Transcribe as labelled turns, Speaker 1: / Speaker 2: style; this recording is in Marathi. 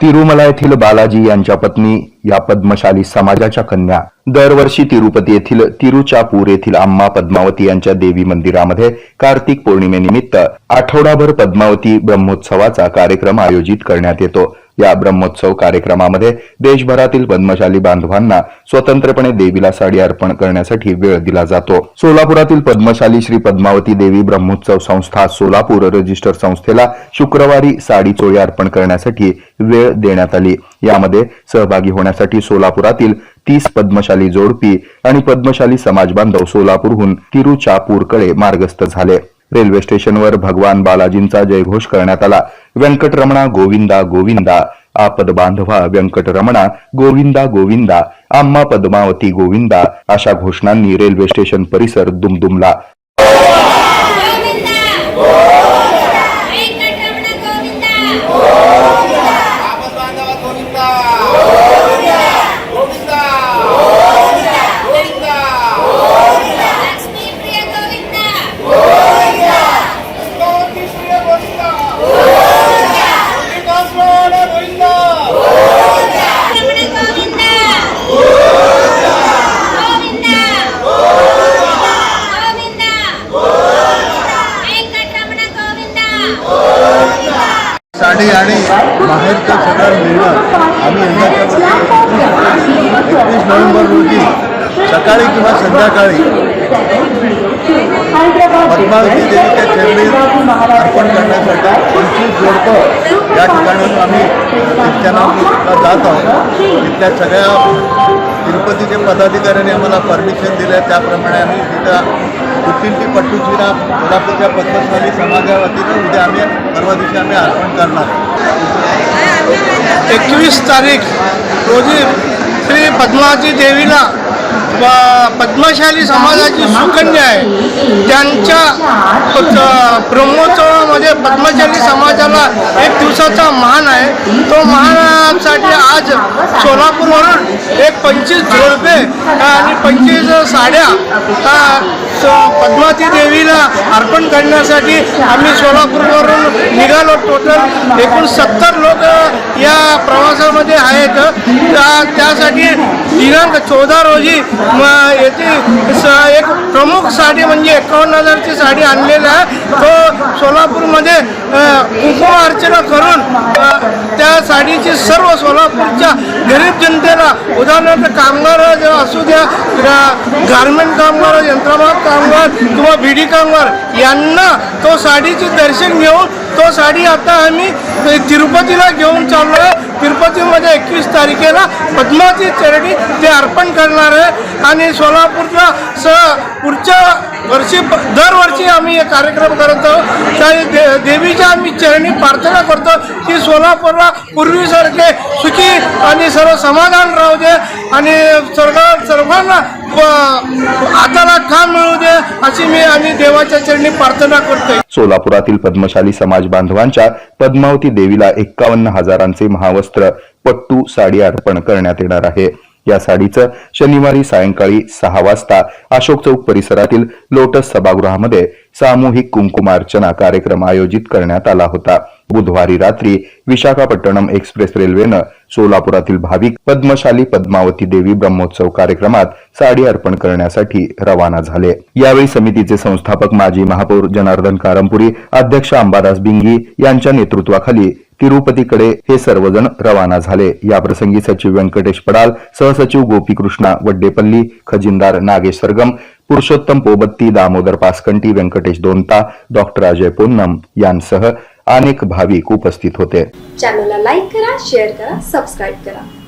Speaker 1: तिरुमला येथील बालाजी यांच्या पत्नी या पद्मशाली समाजाच्या कन्या. दरवर्षी तिरुपती येथील तिरुचापूर येथील आम्मा पद्मावती यांच्या देवी मंदिरामध्ये कार्तिक पौर्णिमेनिमित्त आठवडाभर पद्मावती ब्रह्मोत्सवाचा कार्यक्रम आयोजित करण्यात येतो. या ब्रह्मोत्सव कार्यक्रमामध्ये देशभरातील पद्मशाली बांधवांना स्वतंत्रपणे देवीला साडी अर्पण करण्यासाठी वेळ दिला जातो. सोलापुरातील पद्मशाली श्री पद्मावती देवी ब्रह्मोत्सव संस्था सोलापूर रजिस्टर संस्थेला शुक्रवारी साडी चोळी अर्पण करण्यासाठी वेळ देण्यात आली. यामध्ये सहभागी होण्यासाठी सोलापुरातील तीस पद्मशाली जोडपी आणि पद्मशाली समाज बांधव सोलापूरहून तिरुचापूरकडे मार्गस्थ झाले. रेल्वे स्टेशनवर भगवान बालाजींचा जयघोष करण्यात आला. व्यंकटरमणा गोविंदा गोविंदा आपद बांधवा व्यंकटरमणा गोविंदा गोविंदा आम्मा पद्मावती गोविंदा अशा घोषणांनी रेल्वे स्टेशन परिसर दुमदुमला.
Speaker 2: साडी आणि बाहेरचं सगळं मिळणं आम्ही यंदाच्या एकवीस नोव्हेंबर रोजी सकाळी किंवा संध्याकाळी पद्मावती देवीच्या चरणी अर्पण करण्यासाठी पंचवीस जोडपं या ठिकाणाहून आम्ही ख्रिश्चनाला जात आहोत. तिथल्या सगळ्या तिरुपतीचे पदाधिकाऱ्यांनी आम्हाला परमिशन दिलं त्याप्रमाणे आम्ही तिथं कुट्टींटी पट्टूचिरा कोल्हापूरच्या पद्मशाली समाजावतीनं उद्या आम्ही परवा दिवशी आम्ही अर्पण करणार
Speaker 3: एकवीस तारीख रोजी श्री पद्मावती देवीला पद्मशाली समाजाची सुकन्या आहे. त्यांच्या ब्रह्मोत्सवामध्ये पद्मशाली समाजाला एक दिवसाचा मान आहे. तो मानासाठी आज सोलापूरवरून एक पंचवीस झोडपे आणि पंचवीस साड्या अ, पद्मावती देवीला अर्पण करण्यासाठी आम्ही सोलापूरवरून निघालो. टोटल एकूण सत्तर लोक या प्रवासामध्ये आहेत. त्यासाठी दिनांक चौदा रोजी म, येथे स- एक प्रमुख साडी म्हणजे एकावन्न हजारची साडी आणलेली आहे. तो सोलापूरमध्ये कुंकुम अर्चना करून त्या साडीची सर्व सोलापूरच्या गरीब जनतेला उदाहरणार्थ कामगार असू द्या गारमेंट कामगार यंत्रमाग कामगार किंवा बिडी कामगार यांना तो साडीचे दर्शन घेऊन तो साडी आता आम्ही तिरुपतीला घेऊन चाललो आहे तिरुपतीमध्ये एकवीस तारखेला पद्माची चरणी ते अर्पण करणार आहे. आणि सोलापूरला स पुढच्या वर्षी दरवर्षी आम्ही हे कार्यक्रम करत आहोत. त्या दे देवीच्या आम्ही चरणी प्रार्थना करतो की सोलापूरला पूर्वीसारखे सुखी आणि सर्व समाधान राहू दे. आणि सर्व सर्वांना हाताला काम मिळू दे अशी मी आणि देवाच्या चरणी प्रार्थना करतोय.
Speaker 1: सोलापुरातील पद्मशाली समाज बांधवांच्या पद्मावती देवीला एक्कावन्न हजारांचे महावस्त्र पट्टू साडी अर्पण करण्यात येणार आहे. या साडीचं शनिवारी सायंकाळी सहा वाजता अशोक चौक परिसरातील लोटस सभागृहामध्ये सामूहिक कुंकुमार्चना कार्यक्रम आयोजित करण्यात आला होता. बुधवारी रात्री विशाखापट्टणम एक्सप्रेस रेल्वेनं सोलापुरातील भाविक पद्मशाली पद्मावती देवी ब्रह्मोत्सव कार्यक्रमात साडी अर्पण करण्यासाठी रवाना झाले. यावेळी समितीचे संस्थापक माजी महापौर जनार्दन कारंपुरी अध्यक्ष अंबादास बिंगी यांच्या नेतृत्वाखाली तिरुपतीकडे हे सर्वजण रवाना झाले. याप्रसंगी सचिव व्यंकटेश पडाल सहसचिव गोपीकृष्णा वड्डेपल्ली खजिनदार नागेश सरगम पुरुषोत्तम पोबत्ती दामोदर पासकंटी व्यंकटेश दोनता डॉक्टर अजय पोन्नम यांसह अनेक भाविक उपस्थित होते.
Speaker 4: चॅनलला लाईक करा शेअर करा सबस्क्राईब करा.